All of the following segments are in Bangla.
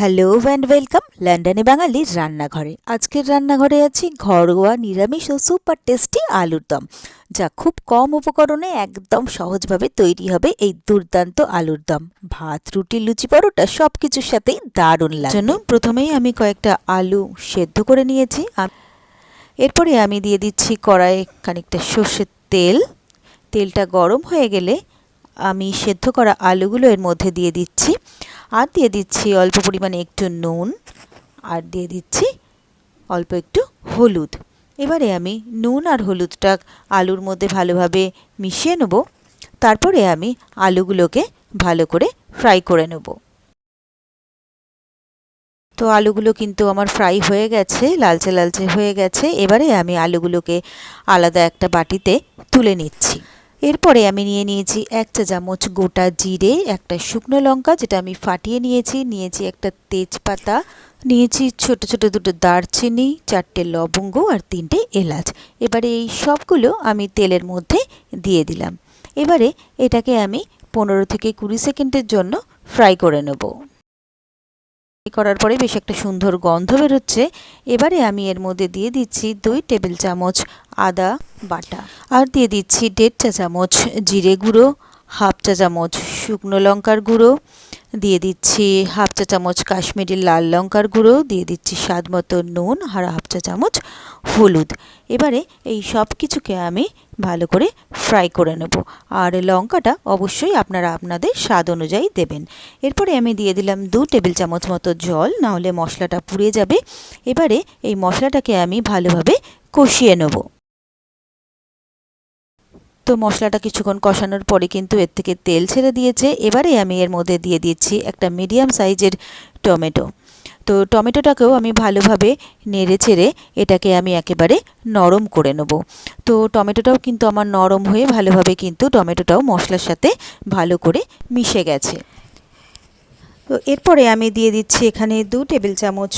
হ্যালো অ্যান্ড ওয়েলকাম লন্ডনে বাঙালির রান্নাঘরে আজকের রান্নাঘরে আছি ঘরোয়া নিরামিষ ও সুপার টেস্টি আলুর দম, যা খুব কম উপকরণে একদম সহজভাবে তৈরি হবে এই দুর্দান্ত আলুর দম। ভাত, রুটি, লুচি, পরোটা সব কিছুর সাথেই দারুণ লাগে জন্য প্রথমেই আমি কয়েকটা আলু সেদ্ধ করে নিয়েছি। এরপরে আমি দিয়ে দিচ্ছি কড়াইয়ে খানিকটা সর্ষের তেল। তেলটা গরম হয়ে গেলে আমি সেদ্ধ করা আলুগুলো এর মধ্যে দিয়ে দিচ্ছি। আর দিয়ে দিচ্ছি অল্প পরিমাণে একটু নুন আর দিয়ে দিচ্ছি অল্প একটু হলুদ। এবারে আমি নুন আর হলুদটা আলুর মধ্যে ভালোভাবে মিশিয়ে নেব। তারপরে আমি আলুগুলোকে ভালো করে ফ্রাই করে নেব। তো আলুগুলো কিন্তু আমার ফ্রাই হয়ে গেছে, লালচে লালচে হয়ে গেছে। এবারে আমি আলুগুলোকে আলাদা একটা বাটিতে তুলে নিচ্ছি। এরপরে আমি নিয়ে নিয়েছি এক চা চামচ গোটা জিরে, একটা শুকনো লঙ্কা যেটা আমি ফাটিয়ে নিয়েছি নিয়েছি একটা তেজপাতা, নিয়েছি ছোট ছোট দুটো দারচিনি, চারটে লবঙ্গ আর তিনটে এলাচ। এবারে এই সবগুলো আমি তেলের মধ্যে দিয়ে দিলাম। এবারে এটাকে আমি পনেরো থেকে কুড়ি সেকেন্ডের জন্য ফ্রাই করে নেব। করার পরে বেশ একটা সুন্দর গন্ধ বেরোচ্ছে। এবারে আমি এর মধ্যে দিয়ে দিচ্ছি দুই টেবিল চামচ আদা বাটা আর দিয়ে দিচ্ছি দেড় চা চামচ জিরে গুঁড়ো, হাফ চা চামচ শুকনো লঙ্কার গুঁড়ো দিয়ে দিচ্ছি হাফ চা চামচ কাশ্মীরি লাল লঙ্কার গুঁড়ো, দিয়ে দিচ্ছি স্বাদ মতো নুন আর হাফ চা চামচ হলুদ। এবারে এই সব কিছুকে আমি ভালো করে ফ্রাই করে নেব। আর লঙ্কাটা অবশ্যই আপনারা আপনাদের স্বাদ অনুযায়ী দেবেন। এরপরে আমি দিয়ে দিলাম দু টেবিল চামচ মতো জল না হলে মশলাটা পুড়ে যাবে। এবারে এই মশলাটাকে আমি ভালোভাবে কষিয়ে নেব। তো মশলাটা কিছুক্ষণ কষানোর পরে কিন্তু এর থেকে তেল ছেড়ে দিয়েছে। এবারে আমি এর মধ্যে দিয়ে দিচ্ছি একটা মিডিয়াম সাইজের টমেটো। তো টমেটোটাকেও আমি ভালোভাবে নেড়ে চেড়ে এটাকে আমি একেবারে নরম করে নেব। তো টমেটোটাও কিন্তু আমার নরম হয়ে ভালোভাবে কিন্তু টমেটোটাও মশলার সাথে ভালো করে মিশে গেছে। তো এরপরে আমি দিয়ে দিচ্ছি এখানে দু টেবিল চামচ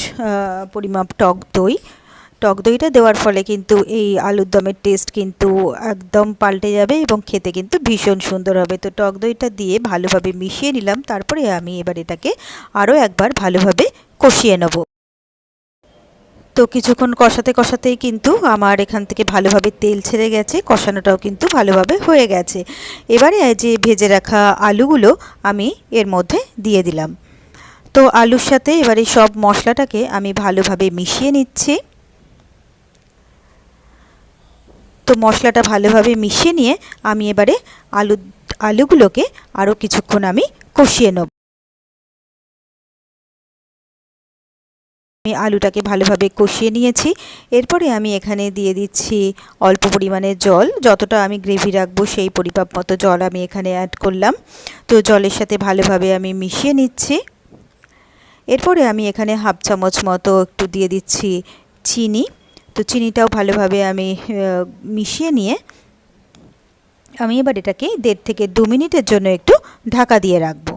পরিমাপ টক দই। টক দইটা দেওয়ার ফলে কিন্তু এই আলুর দমের টেস্ট কিন্তু একদম পাল্টে যাবে এবং খেতে কিন্তু ভীষণ সুন্দর হবে। তো টক দইটা দিয়ে ভালোভাবে মিশিয়ে নিলাম, তারপরে আমি এবার এটাকে আরও একবার ভালোভাবে কষিয়ে নেব। তো কিছুক্ষণ কষাতে কষাতেই কিন্তু আমার এখান থেকে ভালোভাবে তেল ছেড়ে গেছে, কষানোটাও কিন্তু ভালোভাবে হয়ে গেছে। এবারে যে ভেজে রাখা আলুগুলো আমি এর মধ্যে দিয়ে দিলাম। তো আলুর সাথে এবারে সব মশলাটাকে আমি ভালোভাবে মিশিয়ে নিচ্ছি। তো মশলাটা ভালোভাবে মিশিয়ে নিয়ে আমি এবারে আলু, আলুগুলোকে আরও কিছুক্ষণ আমি কষিয়ে নেব। আমি আলুটাকে ভালোভাবে কষিয়ে নিয়েছি। এরপরে আমি এখানে দিয়ে দিচ্ছি অল্প পরিমাণে জল। যতটা আমি গ্রেভি রাখব সেই পরিমাপ মতো জল আমি এখানে অ্যাড করলাম। তো জলের সাথে ভালোভাবে আমি মিশিয়ে নিচ্ছি। এরপরে আমি এখানে হাফ চামচ মতো একটু দিয়ে দিচ্ছি চিনি। তো চিনিটাও ভালোভাবে আমি মিশিয়ে নিয়ে আমি এবার এটাকে দেড় থেকে দু মিনিটের জন্য একটু ঢাকা দিয়ে রাখব।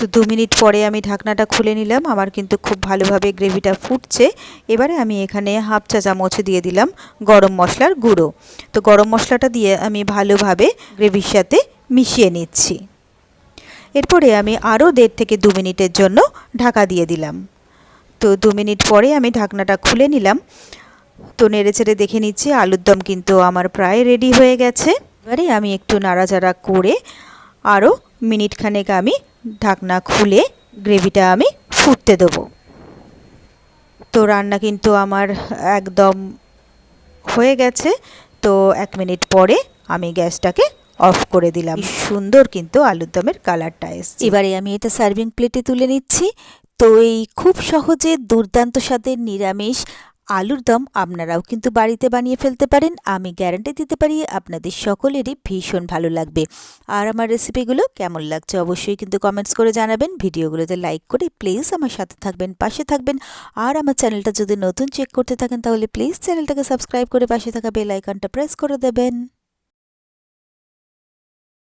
তো দু মিনিট পরে আমি ঢাকনাটা খুলে নিলাম, আমার কিন্তু খুব ভালোভাবে গ্রেভিটা ফুটছে। এবারে আমি এখানে হাফ চা চামচ দিয়ে দিলাম গরম মশলার গুঁড়ো। তো গরম মশলাটা দিয়ে আমি ভালোভাবে গ্রেভির সাথে মিশিয়ে নিচ্ছি। এরপরে আমি আরও দেড় থেকে দু মিনিটের জন্য ঢাকা দিয়ে দিলাম। তো দু মিনিট পরে আমি ঢাকনাটা খুলে নিলাম। তো নেড়ে চেড়ে দেখে নিচ্ছি, আলুর দম কিন্তু আমার প্রায় রেডি হয়ে গেছে। এবারে আমি একটু নাড়াচাড়া করে আরও মিনিট খানেক আমি ঢাকনা খুলে গ্রেভিটা আমি ফুটতে দেবো। তো রান্না কিন্তু আমার একদম হয়ে গেছে। তো এক মিনিট পরে আমি গ্যাসটাকে অফ করে দিলাম। সুন্দর কিন্তু আলুর দমের কালারটা এসছে। এবারে আমি এটা সার্ভিং প্লেটে তুলে নিচ্ছি। তো এই খুব সহজে দুর্দান্ত স্বাদের নিরামিষ আলুর দম আপনারাও কিন্তু বাড়িতে বানিয়ে ফেলতে পারেন। আমি গ্যারান্টি দিতে পারি আপনাদের সকলেরই ভীষণ ভালো লাগবে। আর আমার রেসিপিগুলো কেমন লাগছে অবশ্যই কিন্তু কমেন্টস করে জানাবেন। ভিডিওগুলোতে লাইক করে প্লিজ আমার সাথে থাকবেন পাশে থাকবেন। আর আমার চ্যানেলটা যদি নতুন চেক করতে থাকেন তাহলে প্লিজ চ্যানেলটাকে সাবস্ক্রাইব করে পাশে থাকা বেল আইকনটা প্রেস করে দেবেন।